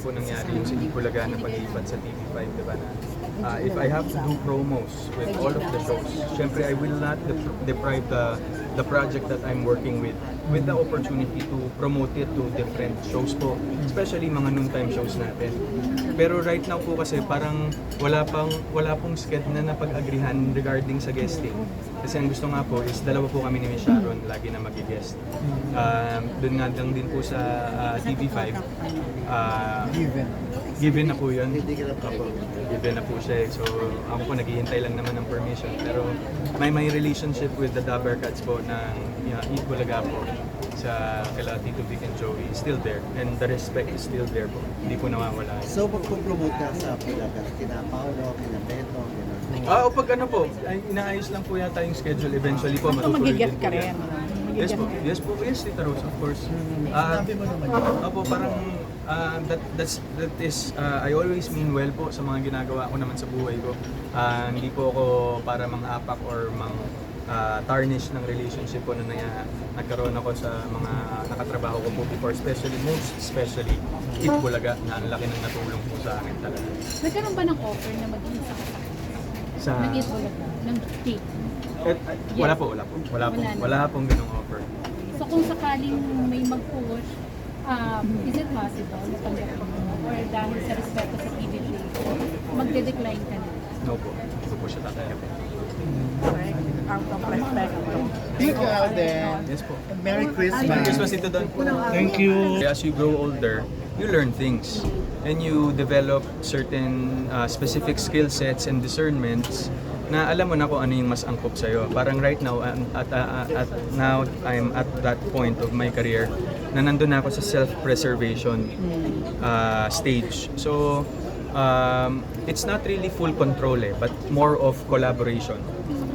po nangyari yung sa Bulaga na pag-ipat sa TV5, di ba na uh, if I have to do promos with all of the shows, syempre I will not dep- deprive the the project that I'm working with with the opportunity to promote it to different shows po, especially mga noontime shows natin. Pero right now po kasi parang wala pang wala pong sked na napag-agrihan regarding sa guesting. Kasi ang gusto nga po is dalawa po kami ni Miss Sharon lagi na mag-guest. Um, doon nga lang din po sa ah, TV5. ah, Given. given na po yun. Opo, given na po siya eh. So ako po naghihintay lang naman ng permission. Pero may may relationship with the Dabber Cats po ng you know, po sa kila Tito Vic and Joey is still there. And the respect is still there po. Hindi po nawawala. So, magpo-promote ka sa Pilagas, kina Paolo, kina Beto, kina... Ah, o pag ano po, ay, inaayos lang po yata yung schedule eventually po. Kung matutuloy din ka po yan. rin. Yes po, yes po, yes Tita Rose, of course. Ah, Sabi mo naman yun. Opo, parang ah, that that's that is ah, I always mean well po sa mga ginagawa ko naman sa buhay ko. Ah, hindi po ako para mang-apak or mang ah, tarnish ng relationship ko na naya, nagkaroon ako sa mga nakatrabaho ko po before, especially most especially Eat Bulaga na ang laki ng natulong po sa akin talaga. Nagkaroon ba ng offer na maging sa Sa Nag-eat bulaga? Ng cake? Eh, ah, wala po, wala po. Wala po. Wala na. Wala pong ganung offer. So kung sakaling may mag-push, um, is it possible na tanggapin mo? Or dahil sa respeto sa PBJ, magde-decline ka na? No po. Hindi po siya tatanggapin. Respect. Ikaw din. Yes po. Merry Christmas. Merry Christmas Tito Don. Thank you. As you grow older, you learn things and you develop certain uh, specific skill sets and discernments na alam mo na kung ano yung mas angkop sa'yo. Parang right now, um, at, uh, at now I'm at that point of my career na nandun na ako sa self-preservation uh, stage. So, um, it's not really full control eh, but more of collaboration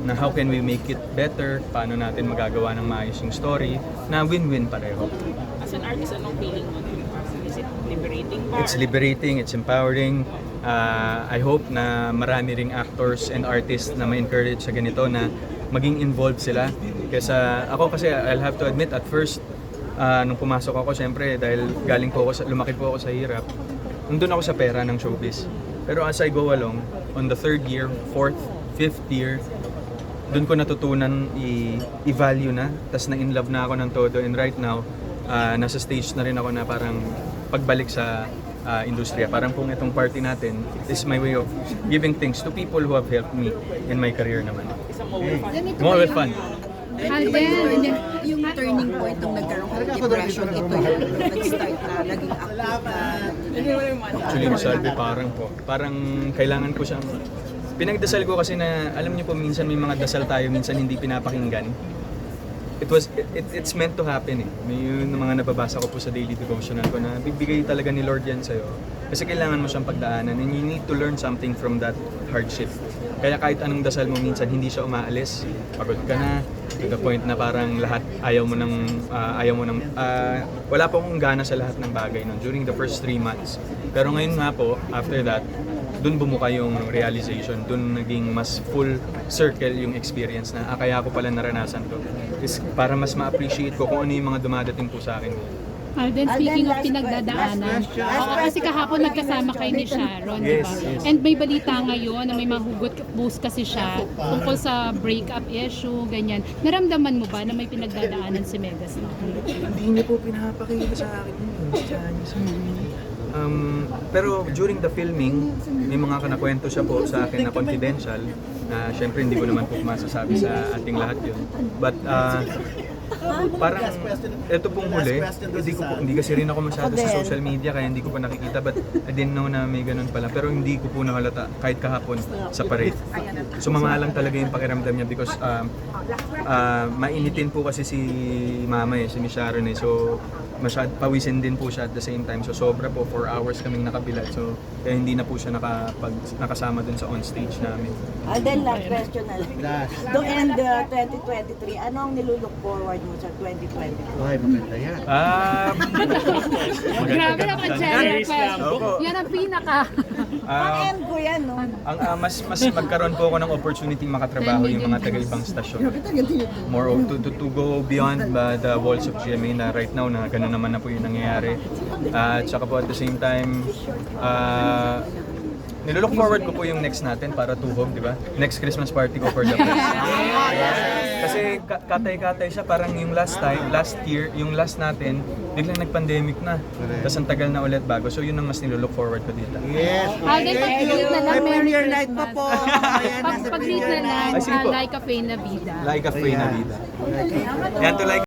na how can we make it better, paano natin magagawa ng maayos yung story, na win-win pareho. As an artist, anong feeling mo? Is it liberating ba? It's liberating, it's empowering. Uh, I hope na marami ring actors and artists na ma-encourage sa ganito na maging involved sila. Kasi ako kasi I'll have to admit at first uh, nung pumasok ako syempre dahil galing po ako sa, lumaki po ako sa hirap. Nandun ako sa pera ng showbiz. Pero as I go along, on the third year, fourth, fifth year, doon ko natutunan i- i-value na. Tapos na in love na ako ng todo. And right now, ah, nasa stage na rin ako na parang pagbalik sa ah, industriya. Parang kung itong party natin is my way of giving things to people who have helped me in my career naman. Isang more fun. Ganito More ba with yung- turning point nung nagkaroon ka ng depression, ito yung nag-start na naging active na. Actually, Miss Albi, parang po. Parang kailangan ko siyang... Pinagdasal ko kasi na, alam niyo po, minsan may mga dasal tayo, minsan hindi pinapakinggan. It was, it, it- it's meant to happen eh. May yun yung mga nababasa ko po sa daily devotional ko na bibigay talaga ni Lord yan sa'yo. Kasi kailangan mo siyang pagdaanan and you need to learn something from that hardship. Kaya kahit anong dasal mo minsan, hindi siya umaalis. Pagod ka na, to the point na parang lahat ayaw mo ng, ah, ayaw mo ng, ah, wala pa akong gana sa lahat ng bagay nun during the first three months. Pero ngayon nga po, after that, dun bumuka yung realization, dun naging mas full circle yung experience na ah, kaya ko pala naranasan to. Is para mas ma-appreciate ko kung ano yung mga dumadating po sa akin. Alden, speaking of pinagdadaanan, oo, kasi kahapon nagkasama kayo ni Sharon, di ba? Yes, yes. And may balita ngayon na may mahugot post kasi siya tungkol sa breakup issue, ganyan. Naramdaman mo ba na may pinagdadaanan si Megastar? Hindi niya po pinapakita sa akin yun. Chinese. Um, pero during the filming, may mga kanakwento siya po sa akin na confidential na syempre hindi ko naman po masasabi sa ating lahat yun. But uh, parang ito pong huli, hindi, ko po, hindi kasi rin ako masyado sa social media kaya hindi ko pa nakikita but I didn't know na may ganun pala. Pero hindi ko po nahalata kahit kahapon sa parade. Sumama lang talaga yung pakiramdam niya because um, uh, mainitin po kasi si mama eh, si Miss Sharon eh. So masyad pawisin din po siya at the same time. So sobra po, 4 hours kaming nakabilad. So kaya hindi na po siya nakapag, nakasama dun sa on stage namin. Alden, last question na lang. To end uh, 2023, ano ang nilulook forward mo sa 2024? Ay, maganda yan. Ah, Grabe naman, Jen. Opo. Yan ang pinaka. ah, Pang-end ko yan, no? ang ah, mas mas magkaroon po ako ng opportunity makatrabaho yung mga taga-ibang stasyon. More of to, to, to go beyond uh, the walls of GMA na right now na gano'n naman na po yung nangyayari. At saka po at the same time, ah, nilook forward ko po yung next natin para tuhog, di ba? Next Christmas party ko for the best. Kasi ka- katay-katay siya, parang yung last time, last year, yung last natin, biglang nag-pandemic na. Tapos ang tagal na ulit bago. So yun ang mas nilook forward ko dito. Yes. Alden, pag-greet na lang, May Merry premiere night pa Christmas. po. Ayan, Pag- nasa Pag-greet na premiere lang, Ay, sige uh, like a na Vida. Like a Free na vida. Yan to like